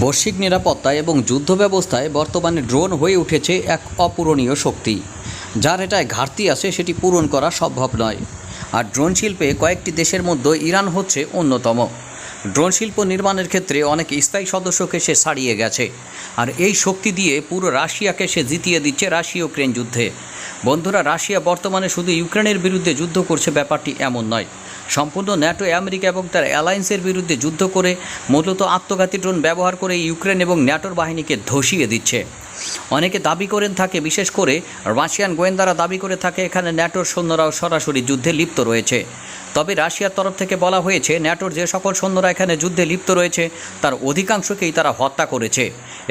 বৈশ্বিক নিরাপত্তা এবং যুদ্ধ ব্যবস্থায় বর্তমানে ড্রোন হয়ে উঠেছে এক অপূরণীয় শক্তি। যার এটায় ঘাটতি আছে সেটি পূরণ করা সম্ভব নয়। আর ড্রোন শিল্পে কয়েকটি দেশের মধ্যে ইরান হচ্ছে অন্যতম। ড্রোন শিল্প নির্মাণের ক্ষেত্রে অনেক স্থায়ী সদস্যকে সে ছাড়িয়ে গেছে। আর এই শক্তি দিয়ে পুরো রাশিয়াকে সে জিতিয়ে দিচ্ছে রাশিয়া ইউক্রেন যুদ্ধে। বন্ধুরা, রাশিয়া বর্তমানে শুধু ইউক্রেনের বিরুদ্ধে যুদ্ধ করছে, ব্যাপারটি এমন নয়। সম্পূর্ণ ন্যাটো আমেরিকা এবং তার অ্যালায়েন্সের বিরুদ্ধে যুদ্ধ করে মূলত আত্মঘাতী ড্রোন ব্যবহার করে ইউক্রেন এবং ন্যাটোর বাহিনীকে ধসিয়ে দিচ্ছে। অনেকে দাবি করেন থাকে, বিশেষ করে রাশিয়ান গোয়েন্দারা দাবি করে থাকে, এখানে ন্যাটোর সৈন্যরাও সরাসরি যুদ্ধে লিপ্ত রয়েছে। তবে রাশিয়ার তরফ থেকে বলা হয়েছে, ন্যাটোর যে সকল সৈন্যরা এখানে যুদ্ধে লিপ্ত রয়েছে, তার অধিকাংশকেই তারা হত্যা করেছে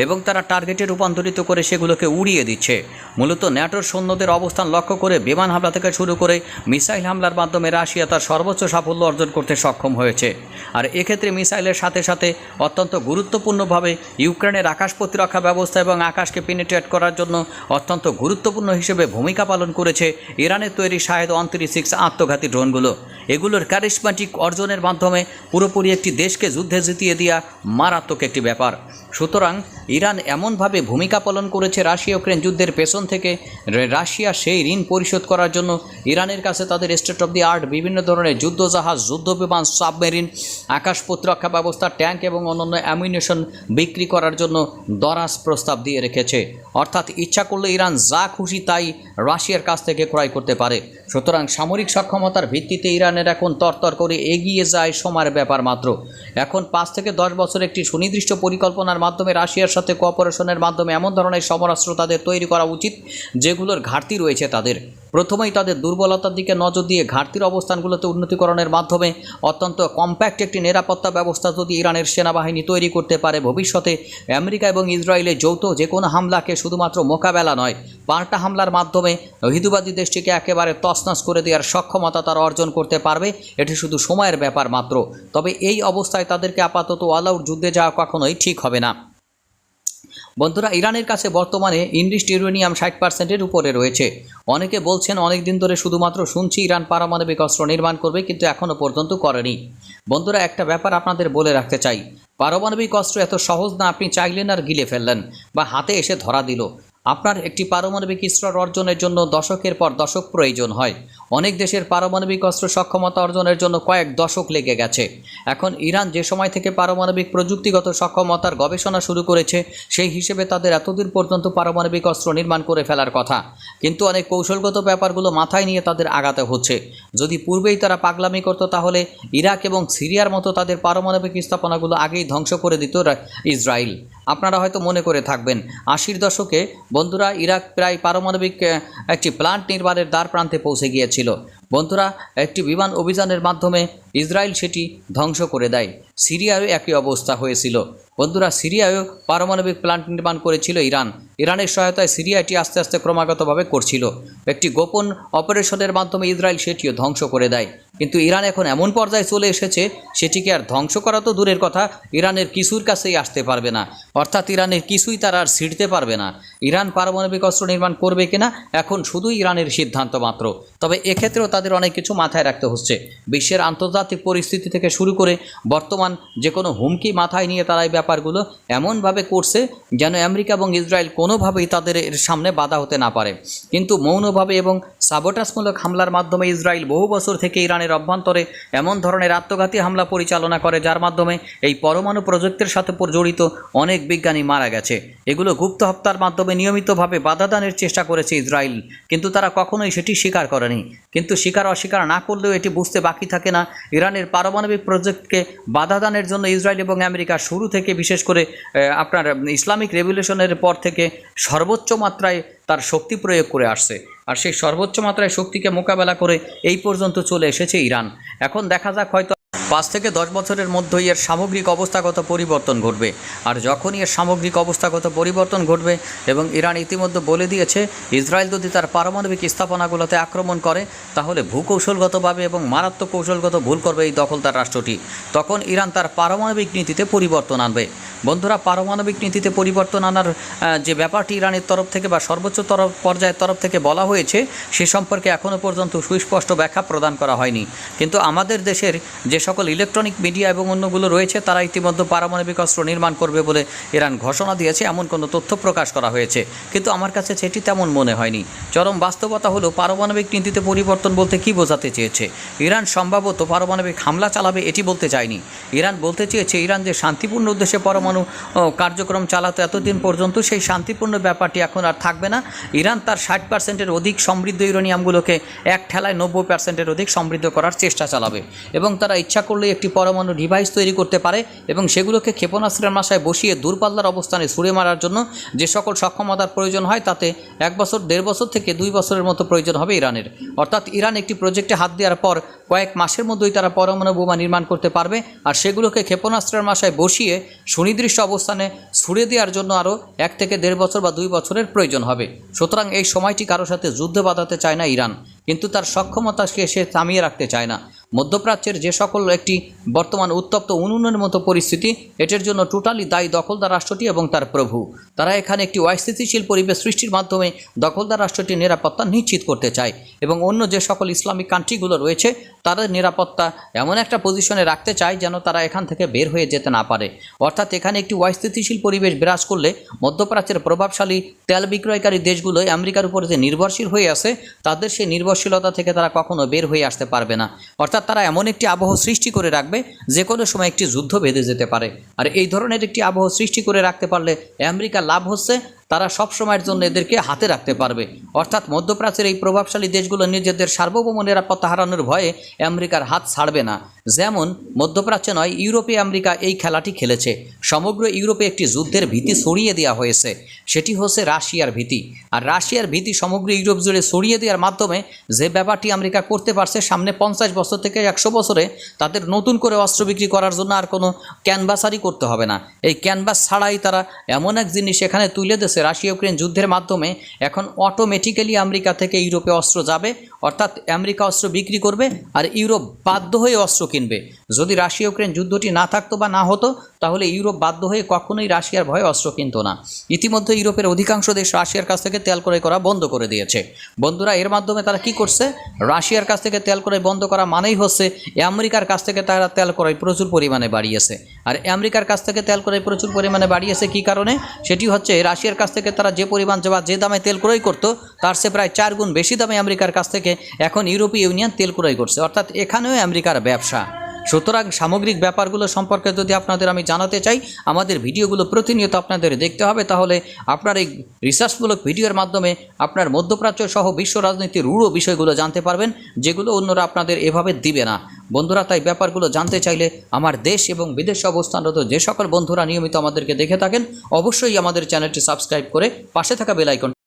এবং তারা টার্গেটে রূপান্তরিত করে সেগুলোকে উড়িয়ে দিচ্ছে। মূলত ন্যাটোর সৈন্যদের অবস্থান লক্ষ্য করে বিমান হামলা থেকে শুরু করে মিসাইল হামলার মাধ্যমে রাশিয়া তার সর্বোচ্চ সাফল্য অর্জন করতে সক্ষম হয়েছে। আর এক্ষেত্রে মিসাইলের সাথে সাথে অত্যন্ত গুরুত্বপূর্ণভাবে ইউক্রেনের আকাশ প্রতিরক্ষা ব্যবস্থা এবং আকাশকে পেনিট্রেট করার জন্য অত্যন্ত গুরুত্বপূর্ণ হিসেবে ভূমিকা পালন করেছে ইরানের তৈরি শাহেদ অন্তরি সিক্স আত্মঘাতী ড্রোনগুলো। এগুলোর ক্যারিসমাটিক অর্জনের মাধ্যমে পুরোপুরি একটি দেশকে যুদ্ধে জিতিয়ে দেওয়া মারাত্মক একটি ব্যাপার। সুতরাং ইরান এমনভাবে ভূমিকা পালন করেছে রাশিয়া ইউক্রেন যুদ্ধের পেছন থেকে রাশিয়া সেই ঋণ পরিশোধ করার জন্য ইরানের কাছে তাদের স্টেট অফ দি আর্ট বিভিন্ন ধরনের যুদ্ধজাহাজ, যুদ্ধবিমান, সাবমেরিন আকাশ প্রতিরক্ষা ব্যবস্থা, ট্যাঙ্ক এবং অন্যান্য অ্যামিউনেশন বিক্রি করার জন্য দরাজ প্রস্তাব দিয়ে রেখেছে। অর্থাৎ ইচ্ছা করলে ইরান যা খুশি তাই রাশিয়ার কাছ থেকে ক্রয় করতে পারে। সুতরাং সামরিক সক্ষমতার ভিত্তিতে ইরানের এখন তরতর করে এগিয়ে যায় সময়ের ব্যাপার মাত্র। এখন পাঁচ থেকে দশ বছর একটি সুনির্দিষ্ট পরিকল্পনার মাধ্যমে রাশিয়ার সাথে কোঅপারেশনের মাধ্যমে এমন ধরনের সমরাস্ত্র তাদের তৈরি করা উচিত যেগুলোর ঘাটতি রয়েছে তাদের। প্রথমেই তাদের দুর্বলতার দিকে নজর দিয়ে ঘাটতির অবস্থানগুলোতে উন্নতিকরণের মাধ্যমে অত্যন্ত কম্প্যাক্ট একটি নিরাপত্তা ব্যবস্থা যদি ইরানের সেনাবাহিনী তৈরি করতে পারে, ভবিষ্যতে আমেরিকা এবং ইসরায়েলের যৌথ যে কোনো হামলাকে শুধুমাত্র মোকাবেলা নয়, পাল্টা হামলার মাধ্যমে হিন্দুবাদী দেশটিকে একেবারে তছনছ করে দেওয়ার সক্ষমতা তারা অর্জন করতে পারবে, এটি শুধু সময়ের ব্যাপার মাত্র। তবে এই অবস্থায় তাদেরকে আপাতত অল আউট যুদ্ধে যাওয়া কখনোই ঠিক হবে না। বন্ধুরা, ইরানের কাছে বর্তমানে ইনরিস্ট ইউরেনিয়াম ষাট পার্সেন্টের উপরে রয়েছে। অনেকে বলছেন অনেক দিন ধরে শুধুমাত্র শুনছি ইরান পারমাণবিক অস্ত্র নির্মাণ করবে, কিন্তু এখনও পর্যন্ত করেনি। বন্ধুরা, একটা ব্যাপার আপনাদের বলে রাখতে চাই। পারমাণবিক অস্ত্র এত সহজ না, আপনি চাইলেন আর গিলে ফেললেন বা হাতে এসে ধরা দিল। আপনার একটি পারমাণবিক অস্ত্র অর্জনের জন্য দশকের পর দশক প্রয়োজন হয়। অনেক দেশের পারমাণবিক অস্ত্র সক্ষমতা অর্জনের জন্য কয়েক দশক লেগে গেছে। এখন ইরান যে সময় থেকে পারমাণবিক প্রযুক্তিগত সক্ষমতার গবেষণা শুরু করেছে, সেই হিসেবে তাদের এতদূর পর্যন্ত পারমাণবিক অস্ত্র নির্মাণ করে ফেলার কথা। কিন্তু অনেক কৌশলগত ব্যাপারগুলো মাথায় নিয়ে তাদের আগাতে হচ্ছে। যদি পূর্বেই তারা পাগলামি করতো, তাহলে ইরাক এবং সিরিয়ার মতো তাদের পারমাণবিক স্থাপনাগুলো আগেই ধ্বংস করে দিত ইসরায়েল। আপনারা হয়তো মনে করে থাকবেন। আশির দশকে বন্ধুরা ইরাক প্রায় পারমাণবিক একটি প্লান্ট নির্মাণের দ্বার প্রান্তে পৌঁছে গিয়েছিল। বন্ধুরা, একটি বিমান অভিযানের মাধ্যমে ইসরায়েল সেটি ধ্বংস করে দেয়। সিরিয়ায়ও একই অবস্থা হয়েছিল। বন্ধুরা, সিরিয়ায়ও পারমাণবিক প্লান্ট নির্মাণ করেছিল ইরান। ইরানের সহায়তায় সিরিয়া এটি আস্তে আস্তে ক্রমাগতভাবে করছিল। একটি গোপন অপারেশনের মাধ্যমে ইসরায়েল সেটিও ধ্বংস করে দেয়। কিন্তু ইরান এখন এমন পর্যায়ে চলে এসেছে, সেটিকে আর ধ্বংস করা তো দূরের কথা, ইরানের কিছুর কাছেই আসতে পারবে না। অর্থাৎ ইরানের কিছুই তারা আর ছিঁড়তে পারবে না। ইরান পারমাণবিক অস্ত্র নির্মাণ করবে কিনা, এখন শুধুই ইরানের সিদ্ধান্ত মাত্র। তবে এক্ষেত্রেও তাদের অনেক কিছু মাথায় রাখতে হচ্ছে। বিশ্বের আন্তর্জাতিক পরিস্থিতি থেকে শুরু করে বর্তমান যে কোনো হুমকি মাথায় নিয়ে তারা এই ব্যাপারগুলো এমনভাবে করছে যেন আমেরিকা এবং ইসরায়েল কোনোভাবেই তাদের এর সামনে বাধা হতে না পারে। কিন্তু মৌনভাবে এবং সাবোটাসমূলক হামলার মাধ্যমে ইসরায়েল বহু বছর থেকে ইরানের অভ্যন্তরে এমন ধরনের আত্মঘাতী হামলা পরিচালনা করে, যার মাধ্যমে এই পরমাণু প্রযুক্তির সাথে জড়িত অনেক বিজ্ঞানী মারা গেছে। এগুলো গুপ্ত হত্যার মাধ্যমে নিয়মিতভাবে বাধা দানের চেষ্টা করেছে ইসরায়েল, কিন্তু তারা কখনোই সেটি স্বীকার করেনি। কিন্তু স্বীকার অস্বীকার না করলেও এটি বুঝতে বাকি থাকে না। ইরানের পারমাণবিক প্রজেক্টকে বাধা দানের জন্য ইসরায়েল এবং আমেরিকা শুরু থেকে বিশেষ করে আপনার ইসলামিক রেভলিউশনের পর থেকে সর্বোচ্চ মাত্রায় তার শক্তি প্রয়োগ করে আসছে। আর সেই সর্বোচ্চ মাত্রায় শক্তিকে মোকাবেলা করে এই পর্যন্ত চলে এসেছে ইরান। এখন দেখা যাক হয়তো পাঁচ থেকে দশ বছরের মধ্যেই এর সামগ্রিক অবস্থাগত পরিবর্তন ঘটবে। আর যখনই এর সামগ্রিক অবস্থাগত পরিবর্তন ঘটবে এবং ইরান ইতিমধ্যে বলে দিয়েছে, ইসরায়েল যদি তার পারমাণবিক স্থাপনাগুলোতে আক্রমণ করে, তাহলে ভূকৌশলগতভাবে এবং মারাত্মক কৌশলগত ভুল করবে এই দখলদার রাষ্ট্রটি। তখন ইরান তার পারমাণবিক নীতিতে পরিবর্তন আনবে। বন্ধুরা, পারমাণবিক নীতিতে পরিবর্তন আনার যে ব্যাপারটি ইরানের তরফ থেকে বা সর্বোচ্চ তরফ, পর্যায়ের তরফ থেকে বলা হয়েছে, সে সম্পর্কে এখনও পর্যন্ত সুস্পষ্ট ব্যাখ্যা প্রদান করা হয়নি। কিন্তু আমাদের দেশের যে সকল ইলেকট্রনিক মিডিয়া এবং অন্যগুলো রয়েছে, তারা ইতিমধ্যে পারমাণবিক অস্ত্র নির্মাণ করবে বলে ইরান ঘোষণা দিয়েছে, এমন কোনো তথ্য প্রকাশ করা হয়েছে। কিন্তু আমার কাছে সেটি তেমন মনে হয়নি। চরম বাস্তবতা হলো, পারমাণবিক নীতিতে পরিবর্তন বলতে কি বোঝাতে চেয়েছে? ইরান সম্ভবত পারমাণবিক হামলা চালাবে, এটি বলতে চায়নি। ইরান বলতে চেয়েছে, ইরান যে শান্তিপূর্ণ উদ্দেশ্যে পরমাণু কার্যক্রম চালাতো এতদিন পর্যন্ত, সেই শান্তিপূর্ণ ব্যাপারটি এখন আর থাকবে না। ইরান তার ষাট পার্সেন্টের অধিক সমৃদ্ধ ইউরেনিয়ামগুলোকে এক ঠেলায় নব্বই পার্সেন্টের অধিক সমৃদ্ধ করার চেষ্টা চালাবে। এবং তারা ইচ্ছা করলে একটি পরমাণু ডিভাইস তৈরি করতে পারে এবং সেগুলোকে ক্ষেপণাস্ত্রের মাসায় বসিয়ে দূরপাল্লার অবস্থানে ছুড়ে মারার জন্য যে সকল সক্ষমতার প্রয়োজন হয় তাতে এক বছর, দেড় বছর থেকে দুই বছরের মতো প্রয়োজন হবে ইরানের। অর্থাৎ ইরান একটি প্রজেক্টে হাত দেওয়ার পর কয়েক মাসের মধ্যেই তারা পরমাণু বোমা নির্মাণ করতে পারবে আর সেগুলোকে ক্ষেপণাস্ত্রের মাসায় বসিয়ে সুনির্দিষ্ট অবস্থানে ছুড়ে দেওয়ার জন্য আরও এক থেকে দেড় বছর বা দুই বছরের প্রয়োজন হবে। সুতরাং এই সময়টি কারোর সাথে যুদ্ধ বাঁধাতে চায় না ইরান, কিন্তু তার সক্ষমতাকে সে থামিয়ে রাখতে চায় না। মধ্যপ্রাচ্যের যে সকল একটি বর্তমান উত্তপ্ত উনুনের মতো পরিস্থিতি, এটার জন্য টোটালি দায়ী দখলদার রাষ্ট্রটি এবং তার প্রভু। তারা এখানে একটি অস্থিতিশীল পরিবেশ সৃষ্টির মাধ্যমে দখলদার রাষ্ট্রটির নিরাপত্তা নিশ্চিত করতে চায় এবং অন্য যে সকল ইসলামিক কান্ট্রিগুলো রয়েছে, তাদের নিরাপত্তা এমন একটা পজিশনে রাখতে চায় যেন তারা এখান থেকে বের হয়ে যেতে না পারে। অর্থাৎ এখানে একটি অস্থিতিশীল পরিবেশ বিরাজ করলে মধ্যপ্রাচ্যের প্রভাবশালী তেল বিক্রয়কারী দেশগুলো আমেরিকার উপরে যে নির্ভরশীল হয়ে আছে, তাদের সেই নির্ভরশীলতা থেকে তারা কখনো বের হয়ে আসতে পারবে না। অর্থাৎ তারা এমন একটি আবহ সৃষ্টি করে রাখবে যে কোনো সময় একটি যুদ্ধ বেঁধে যেতে পারে। আর এই ধরনের একটি আবহ সৃষ্টি করে রাখতে পারলে আমেরিকা লাভ হচ্ছে তারা সব সময়ের জন্য এদেরকে হাতে রাখতে পারবে। অর্থাৎ মধ্যপ্রাচ্যের এই প্রভাবশালী দেশগুলো নিজেদের সার্বভৌম নিরাপত্তা হারানোর ভয়ে আমেরিকার হাত ছাড়বে না। যেমন, মধ্যপ্রাচ্যে নয়, ইউরোপে আমেরিকা এই খেলাটি খেলেছে। সমগ্র ইউরোপে একটি যুদ্ধের ভীতি ছড়িয়ে দেওয়া হয়েছে। সেটি হচ্ছে রাশিয়ার ভীতি। আর রাশিয়ার ভীতি সমগ্র ইউরোপ জুড়ে ছড়িয়ে দেওয়ার মাধ্যমে যে ব্যাপারটি আমেরিকা করতে পারছে সামনে পঞ্চাশ বছর থেকে একশো বছরে, তাদের নতুন করে অস্ত্র বিক্রি করার জন্য আর কোনো ক্যানভাসারই করতে হবে না। এই ক্যানভাস ছাড়াই তারা এমন এক জিনিস এখানে তুলে দিয়েছে রাশিয়া ইউক্রেন যুদ্ধের মাধ্যমে এখন অটোমেটিক্যালি আমেরিকা থেকে ইউরোপে অস্ত্র যাবে, অর্থাৎ আমেরিকা অস্ত্র বিক্রি করবে আর ইউরোপ বাধ্য হয়ে অস্ত্র কিনবে। যদি রাশিয়া ইউক্রেন যুদ্ধটি না থাকতো বা না হতো তাহলে ইউরোপ বাধ্য হয়ে কখনোই রাশিয়ার ভয়ে অস্ত্র কিনতো না। ইতিমধ্যে ইউরোপের অধিকাংশ দেশ রাশিয়ার কাছ থেকে তেল ক্রয় করা বন্ধ করে দিয়েছে। বন্ধুরা, এর মাধ্যমে তারা কি করছে? রাশিয়ার কাছ থেকে তেল ক্রয় বন্ধ করা মানেই হচ্ছে আমেরিকার কাছ থেকে তারা তেল ক্রয় প্রচুর পরিমাণে বাড়িয়েছে। আর আমেরিকার কাছ থেকে তেল ক্রয় প্রচুর পরিমাণে বাড়িয়েছে কি কারণে? সেটি হচ্ছে রাশিয়ার কাছ থেকে তারা যে পরিমাণ বা যে দামে তেল ক্রয় করত, তার সে প্রায় চার গুণ বেশি দামে আমেরিকার কাছ থেকে এখন ইউরোপীয় ইউনিয়ন তেল ক্রয় করছে। অর্থাৎ এখানেও আমেরিকার ব্যবসা। সুতরাং সামগ্রিক ব্যাপারগুলো সম্পর্কে যদি আপনাদের আমি জানাতে চাই, আমাদের ভিডিওগুলো প্রতিনিয়ত আপনাদের দেখতে হবে, তাহলে আপনার এই রিসার্চমূলক ভিডিওর মাধ্যমে আপনার মধ্যপ্রাচ্য সহ বিশ্ব রাজনীতির রূঢ় বিষয়গুলো জানতে পারবেন, যেগুলো অন্যরা আপনাদের এভাবে দিবে না। বন্ধুরা, তাই ব্যাপারগুলো জানতে চাইলে আমার দেশ এবং বিদেশে অবস্থানরত যে সকল বন্ধুরা নিয়মিত আমাদেরকে দেখে থাকেন, অবশ্যই আমাদের চ্যানেলটি সাবস্ক্রাইব করে পাশে থাকা বেল আইকন